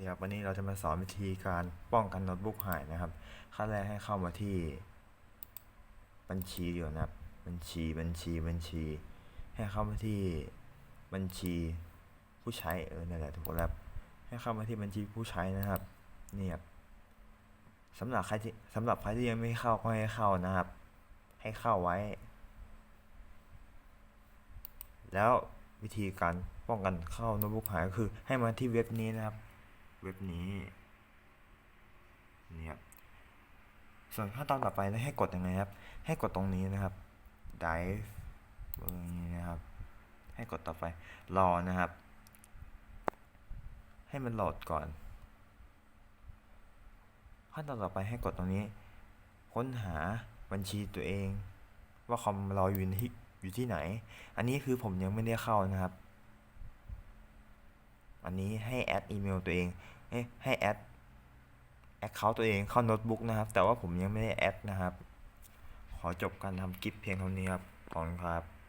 ดีครับวันนี้เราจะมาสอนวิธีการป้องกันโน้ตบุ๊กหายนะครับขั้นแรกให้เข้ามาที่ บัญชีก่อนนะครับ บัญชีบัญชีบัญชี ให้เข้ามาที่บัญชีผู้ใช้เออนั่นแหละถูกแล้วครับให้เข้ามาที่บัญชีผู้ใช้นะครับนี่ครับสำหรับใครที่สำหรับใครที่ยังไม่เข้าก็ให้เข้านะครับ ให้เข้าไว้ แล้ววิธีการป้องกันเข้าโน้ตบุ๊กหายก็คือให้มาที่เว็บนี้นะครับ เว็บนี้นี่ครับส่วนขั้นตอนต่อไปนะให้กดยังไงครับ ให้กดตรงนี้นะครับ dive ตรงนี้นะครับ ให้กดต่อไปรอนะครับ ให้มันโหลดก่อน ขั้นตอนต่อไปให้กดตรงนี้ ค้นหาบัญชีตัวเอง ว่าคอมเราอยู่ที่อยู่ที่ไหน อันนี้คือผมยังไม่ได้เข้านะครับ อันนี้ให้แอดอีเมลตัวเองให้ให้แอดแอคเคาท์ตัวเองเข้าโน้ตบุ๊กนะครับ แต่ว่าผมยังไม่ได้แอดนะครับ ขอจบการทำคลิปเพียงเท่านี้ครับ ขอบคุณครับ